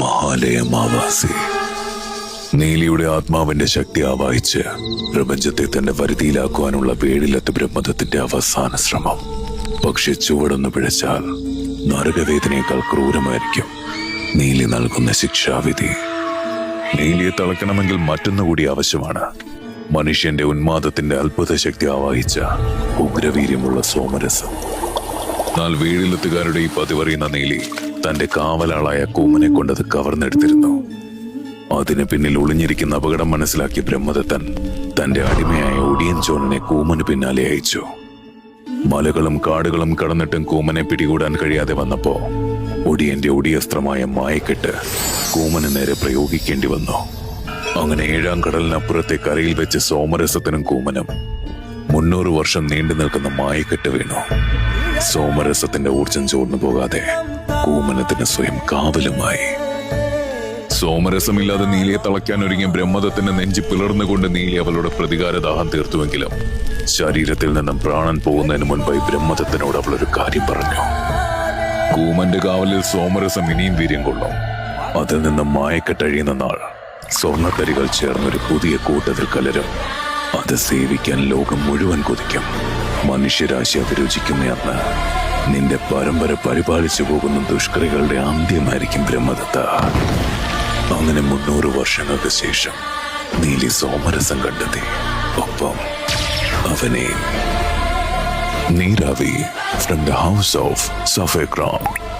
മഹാലയമാവാസി. നീലിയുടെ ആത്മാവിന്റെ ശക്തി ആവാഹിച്ച് പ്രപഞ്ചത്തെ തന്റെ വരുതിയിലാക്കുവാനുള്ള വേടിലത്ത് ബ്രഹ്മദത്തിന്റെ അവസാന ശ്രമം. പക്ഷെ ചുവടൊന്ന് പിഴച്ചാൽ നരകവേദനയേക്കാൾ ക്രൂരമായിരിക്കും. നീലി നൽകുന്ന ശിക്ഷാവിധി. നീലിയെ തളക്കണമെങ്കിൽ മറ്റൊന്നുകൂടി ആവശ്യമാണ്. മനുഷ്യന്റെ ഉന്മാദത്തിന്റെ അത്ഭുത ശക്തി ആവാഹിച്ച ഉഗ്രവീര്യമുള്ള സോമരസം. എന്നാൽ വീടിലെത്തുകാരുടെ ഈ പതിവറിയുന്ന നീലി തന്റെ കാവലാളായ കൂമനെ കൊണ്ടത് കവർന്നെടുത്തിരുന്നു. അതിന് പിന്നിൽ ഒളിഞ്ഞിരിക്കുന്ന അപകടം മനസ്സിലാക്കിയ ബ്രഹ്മദത്തൻ തന്റെ അടിമയായ ഒടിയൻ ചോണനെ കൂമന് പിന്നാലെ അയച്ചു. മലകളും കാടുകളും കടന്നിട്ടും കൂമനെ പിടികൂടാൻ കഴിയാതെ വന്നപ്പോ ഒടിയന്റെ ഒടിയസ്ത്രമായ മായക്കെട്ട് കൂമന് നേരെ പ്രയോഗിക്കേണ്ടി വന്നു. അങ്ങനെ ഏഴാം കടലിനപ്പുറത്തെ കരയിൽ വെച്ച് സോമരസത്തിനും കൂമനും മുന്നൂറ് വർഷം നീണ്ടു നിൽക്കുന്ന മായക്കെട്ട് വീണു. സോമരസത്തിന്റെ ഊർജം ചോർന്നു പോകാതെ കൂമനത്തിന് സ്വയം കാവലുമായി. സോമരസമില്ലാതെ നീലിയെ തളയ്ക്കാൻ ഒരുങ്ങിയ ബ്രഹ്മദത്തിന്റെ നെഞ്ചി പിളർന്നുകൊണ്ട് നീലി അവളുടെ പ്രതികാരദാഹം തീർത്തുവെങ്കിലും ശരീരത്തിൽ നിന്നും പ്രാണൻ പോകുന്നതിന് മുൻപായി ബ്രഹ്മദത്തിനോട് അവൾ ഒരു കാര്യം പറഞ്ഞു. കൂമന്റെ കാവലിൽ സോമരസം ഇനിയും വീര്യം കൊള്ളും. അതിൽ നിന്നും മായക്കെട്ടഴിയുന്ന നാൾ സ്വർണത്തരികൾ ചേർന്നൊരു പുതിയ കൂട്ടത്തിൽ കലരും. അത് സേവിക്കാൻ ലോകം മുഴുവൻ കൊതിക്കും. മനുഷ്യരാശി അഭിരുചിക്കുന്ന അന്ന് നിന്റെ പരമ്പര പരിപാലിച്ചു പോകുന്ന ദുഷ്കറികളുടെ അന്ത്യമായിരിക്കും ബ്രഹ്മദത്ത. അങ്ങനെ മുന്നൂറ് വർഷങ്ങൾക്ക് ശേഷം നീലി സോമരസം കണ്ടെത്തി. ഒപ്പം അവനെ നീരാവി ഫ്രം ദ ഹൗസ് ഓഫ് സഫേക്രോൺ